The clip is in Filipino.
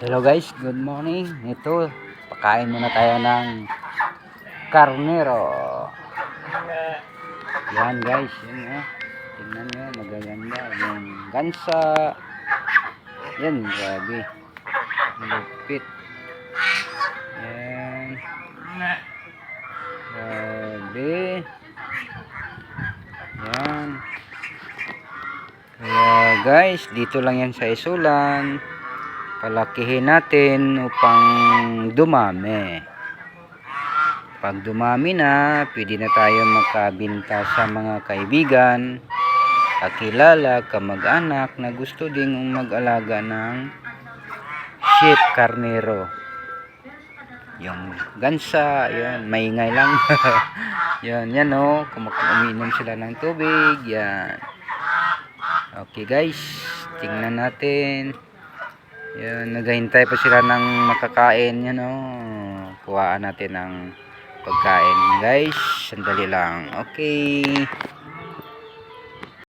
Hello guys, good morning. Ito, pakain muna tayo ng karnero. Yan guys, yun eh. Tingnan nyo, magaganda. Yung gansa. Yan, grabe. Lupit. Yan. Yan. Kaya guys, dito lang yan sa isulan palakihin natin upang dumami. Pag dumami na, pwede na tayo makabinta sa mga kaibigan, kakilala, kamag-anak na gusto ding mag-alaga ng sheep karnero. Yung gansa, yan, maingay lang. yan, yan o, oh, uminom sila ng tubig, yan. Okay guys, tingnan natin. Yan, naghahintay pa sila ng makakain yan oh. Kuhaan natin ng pagkain, guys. Sandali lang. Okay.